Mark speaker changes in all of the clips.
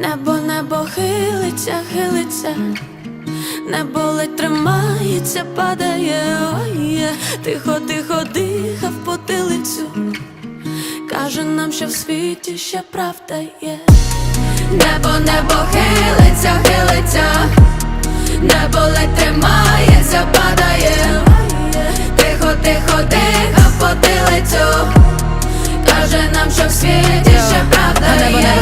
Speaker 1: Небо, небо хилиться, хилиться, небо ледь тримається, падає, ой, тихо, тихо, дихав потилицю. Каже нам, що в світі ще правда є. Небо, небо хилиться, хилиться, небо ледь тримається, падає. ой. Тихо, тихо, дихав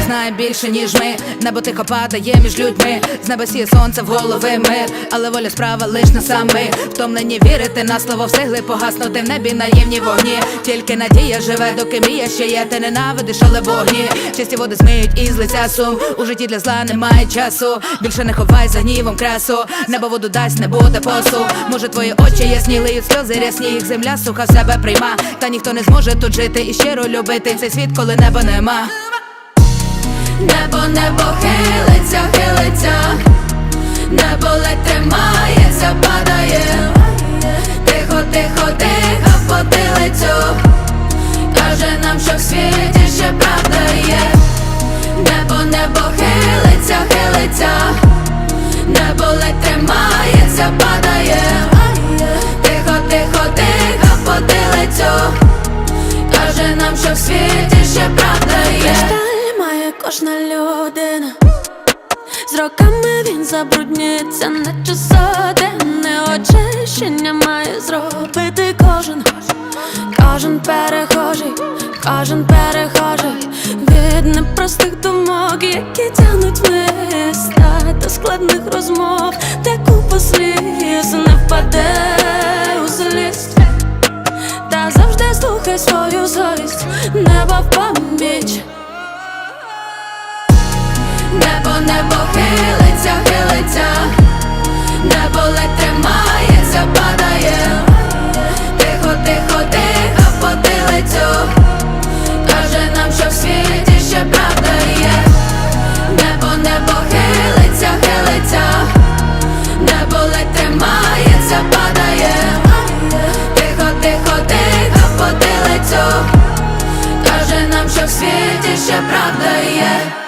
Speaker 2: знає більше, ніж ми. Небо тихо падає між людьми. З неба сіє сонце в голови мир, але воля справа лиш на сами. Втомлені вірити на слово встигли погаснути в небі наївні вогні. Тільки надія живе, доки мрія ще є. Ти ненавидиш, але вогні. Чисті води змиють із лиця сум. У житті для зла немає часу. Більше не ховай за гнівом красу. Небо воду дасть, не буде посу. Може, твої очі ясні, лиють сльози рясні, їх земля суха в себе прийма. Та ніхто не зможе тут жити і щиро любити цей світ, коли неба нема.
Speaker 1: Небо, небо хилиться, хилиться, небо ледь тримається, падає. Тихо, тихо, дихав потилицю. Каже нам, що в світі ще правда є. Небо, небо хилиться, хилиться, небо ледь тримається, падає. Тихо, тихо, дихав потилицю. Каже нам, що в світі ще правда є. Кожна людина. З роками він забруднюється, наче сотенне очищення має зробити кожен, кожен перехожий, кожен перехожий від непростих думок, які тягнуть вниз та складних розмов, де купа сліз не впаде у злість. Та завжди слухай свою совість, небо в поміч. Небо, хилиться, хилиться, небо ледь тримається, падає. Тихо, тихо, дихав потилицю. Каже нам, що в світі ще правда є. Небо, небо хилиться, хилиться, небо ледь тримається, падає. Тихо, тихо, дихав потилицю. Каже нам, що в світі ще правда є.